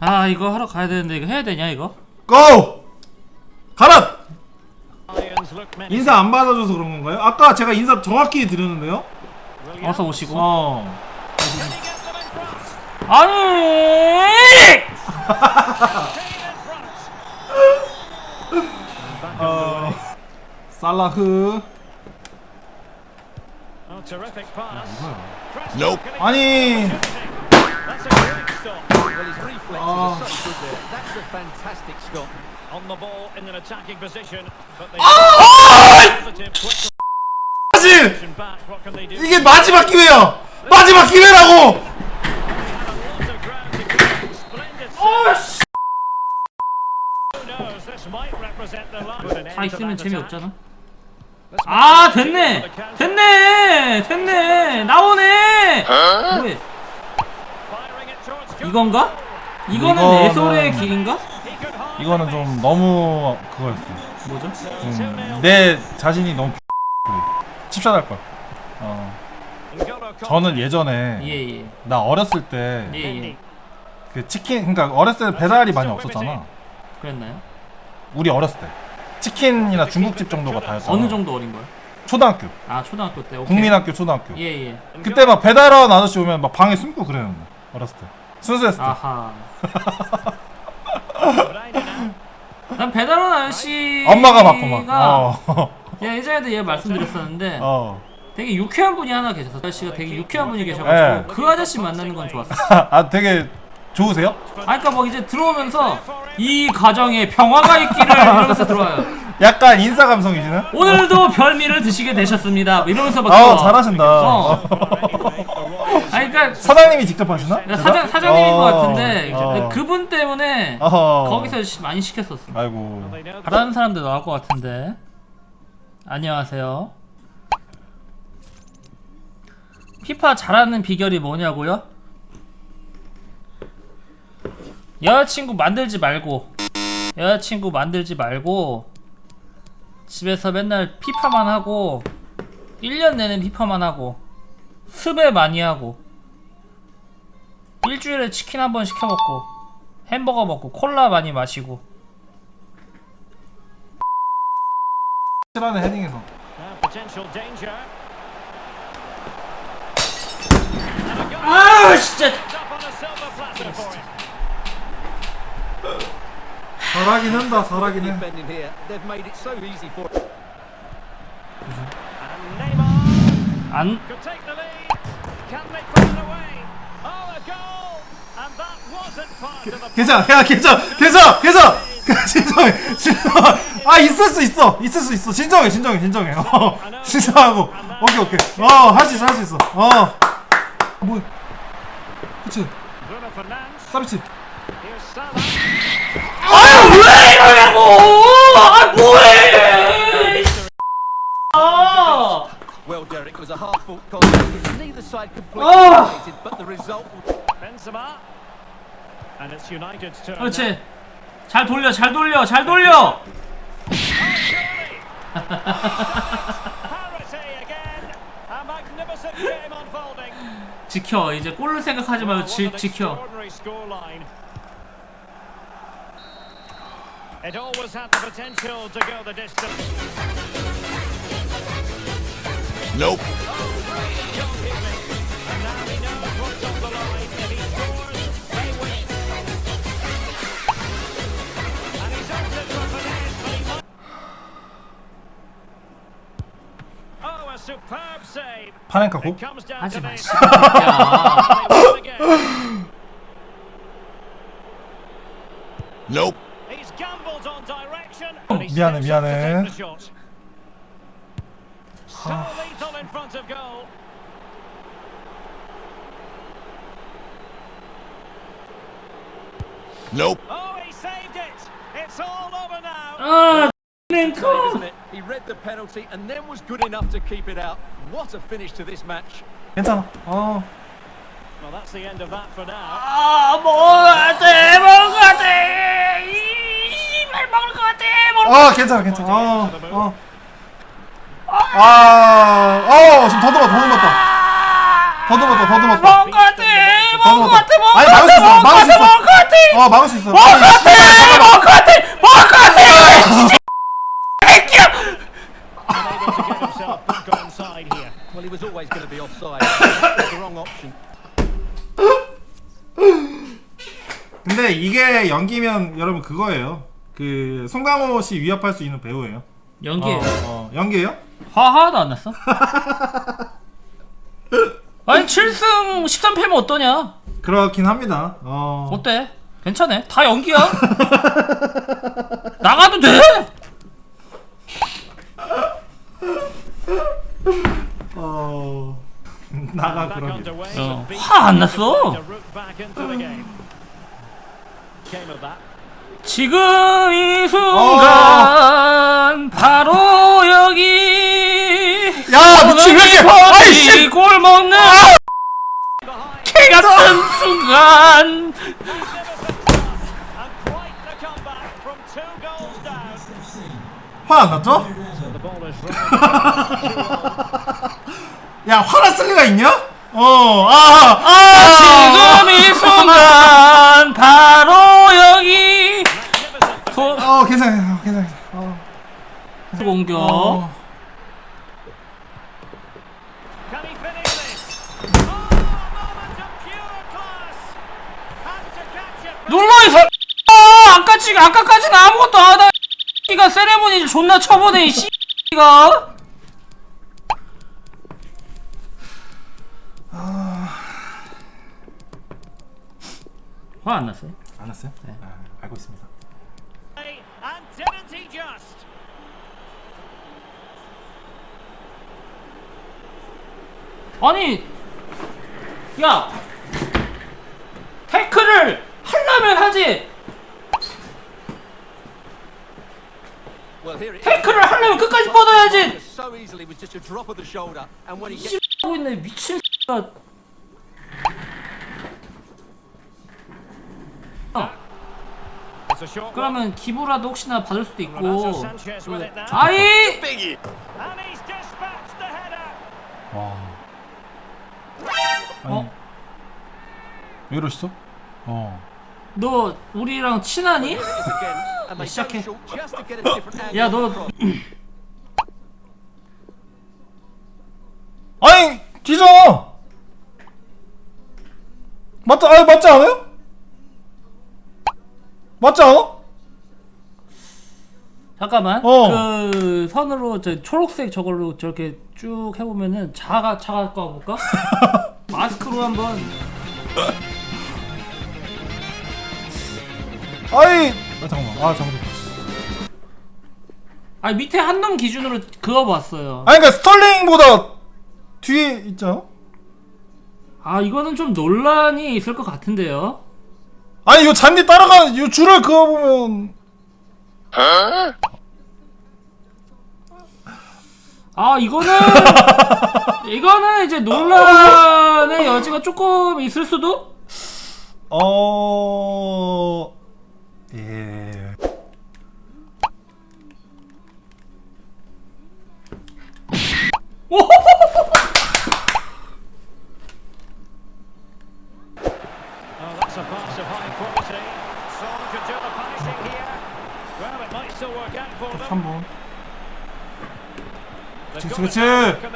아 이거 하러 가야 되는데 이거 해야 되냐 이거? 고! 가라! 인사 안 받아줘서 그런 건가요? 아까 제가 인사 정확히 드렸는데요? 어서 오시고 어. 아니 어. 살라흐. Oh, 아니. Well, his reflexes Oh. are so good there. That's a fantastic stop. On the ball in an attacking position. But they 아! positive quick 사실 position back. What can they do? 이게 마지막 기회야. 마지막 기회라고. Had a lot of ground to cover. Splendid save. Who knows? This might represent the last. Put an 다 end to 있으면 that 재미없잖아 attack. Let's 아 됐네. 됐네 됐네 나오네 뭐해 이건가? 이거는 이거는- 내솔의 길인가? 이거는 좀 너무 그거였어. 뭐죠? 좀 내 자신이 너무 칩샷할 걸. 어. 저는 예전에 예예 나 어렸을 때그 예예 치킨 그러니까 어렸을 때 배달이 많이 없었잖아. 그랬나요? 우리 어렸을 때 치킨이나 중국집 정도가 다였잖아. 어느 정도 어린 거야? 초등학교, 아 초등학교 때 오케이. 국민학교, 초등학교. 예예 그때 막 배달원 아저씨 오면 막 방에 숨고 그랬는데 어렸을 때 순수했을 때. 아하. 난 배달원 아저씨 엄마가 막. 어. 야 예전에도 얘 말씀드렸었는데 어. 되게 유쾌한 분이 하나 계셨어 아저씨가 되게 유쾌한 분이 계셔가지고 네. 그 아저씨 만나는 건 좋았어 아 되게 좋으세요? 아 그니까 뭐 이제 들어오면서 이 가정에 평화가 있기를 이러면서 들어와요 약간 인싸 감성이시네? 오늘도 별미를 드시게 되셨습니다 뭐 이러면서 막 아 들어와. 잘하신다. 어. 아니 그니까 사장님이 직접 하시나? 사장, 사장님인 어, 것 같은데 어. 그분 때문에 어허. 거기서 시- 많이 시켰었어 아이고. 다른 사람들 나올 것 같은데 안녕하세요 피파 잘하는 비결이 뭐냐고요? 여자친구 만들지 말고 여자친구 만들지 말고 집에서 맨날 피파만 하고 1년 내내 피파만 하고 습에 많이 하고 일주일에 치킨 한 번 시켜 먹고 햄버거 먹고 콜라 많이 마시고 싫어하는 헤딩에서. 아 진짜. 잘하긴 한다. 잘하긴 해. 안? Oh, 괜찮아, 야, 괜찮아, 괜찮아, 괜찮아. 진정해, 진정해. 아, 있을 수 있어, 있을 수 있어. 진정해, 진정해, 진정해. 어, 진정하고. 오케이, 오케이. 어, 할 수 있어, 할 수 있어. 어. 뭐? 그치? Bruno Fernandes. 서비스. Here's Salah. 아유 왜 이러냐고! 아 뭐해! 아! Derek, it was a hard-fought contest. Neither side completely Oh. dominated, but the result was Benzema. And it's United's turn. 그렇지. 잘 돌려, 잘 돌려, 잘 돌려. Parity again. A magnificent game unfolding. 지켜. 이제 골을 생각하지 말고 지, 지켜. It always had the potential to go the distance. Nope. Oh, comes down 하지 to 마. Nope. He's gambled on direction. and he 미안해, 미안해. take the shot. So lethal in front of goal. Nope. Oh, he saved it. It's all over now. 아, great, 랭커. isn't it? He read the penalty and then was good enough to keep it out. What a finish to this match. 괜찮아. 어. Well, that's the end of that for now. 아, 먹어야 돼, 먹어야 돼. 이발 먹을 것 같아, 먹을 어, 괜찮아, 괜찮아. 어, 어. 아, 어, 지금 더듬어, 더듬었다. 더듬었다, 더듬었다. 먹을 것 같아, 먹을 것 같아, 먹을 아니, 막을 수 있어, 막을 수 있어. 먹을 것 같아. 어, 어 막을 수 있어. Well, he was always going to be offside. the wrong option. 근데 이게 연기면 여러분 그거예요. 그 송강호 씨 위협할 수 있는 배우예요. 연기 어, 어, 연기예요? 화 하나도 안 났어? 아니 7승 13패면 어떠냐? 그렇긴 합니다. 어. 어때? 괜찮아. 다 연기야. 나가도 돼. 어. 나가 그러게. 어, 화안 났어. 지금 이 순간 바로 여기 왜 이렇게? 아이씨. 골 먹는 개 같은 순간. 화 안 났죠? 야 화났을 리가 있냐? 어. 아. 아, 지금 이 순간 바로 여기. 소, 어 괜찮아. 어, 괜찮아. 어. 공격 어. Can he finish this? Oh, moment of pure class. Had to catch it. 눌러 이 사. 아, 아까지 아까까지는 아무것도 안 하다. 이가 세레모니 존나 쳐보네 이 씨가. 화 안 났어요? 안 났어요? 아, 알고 있습니다. And didn't he just? 아니, 야, 태클을 하려면 하지. Well, here it is. 태클을 하려면 끝까지 뻗어야지. So easily was just a drop of the shoulder, and when he 씨 gets 하고 있네 미친. 어, one. 그러면 기부라도 혹시나 받을 수도 있고. 아이. 와. 어, 왜 이러시죠? 어. 너 우리랑 친하니? They 시작해. 야, 너. 아니 뒤져. 맞지? 아 맞지 않아요? 맞지 않아? 잠깐만. 어. 그 선으로 저 초록색 저걸로 저렇게 쭉 해보면은 차가 차가 갖고 와볼까? 마스크로 한번. 아이. 아 잠깐만. 아 잠깐만. 아 밑에 한 놈 기준으로 그어봤어요. 아니 그러니까 스털링보다 뒤에 있잖아. 아 이거는 좀 논란이 있을 것 같은데요. 아니 이 잔디 따라가는 이 줄을 그어 보면 아 이거는 이거는 이제 논란의 여지가 조금 있을 수도. 어. 예. Oh, that's a pass of high quality. Son could do the punishing here. Well, it might still work out for them. 3번. They've 그치, got it 그치. now.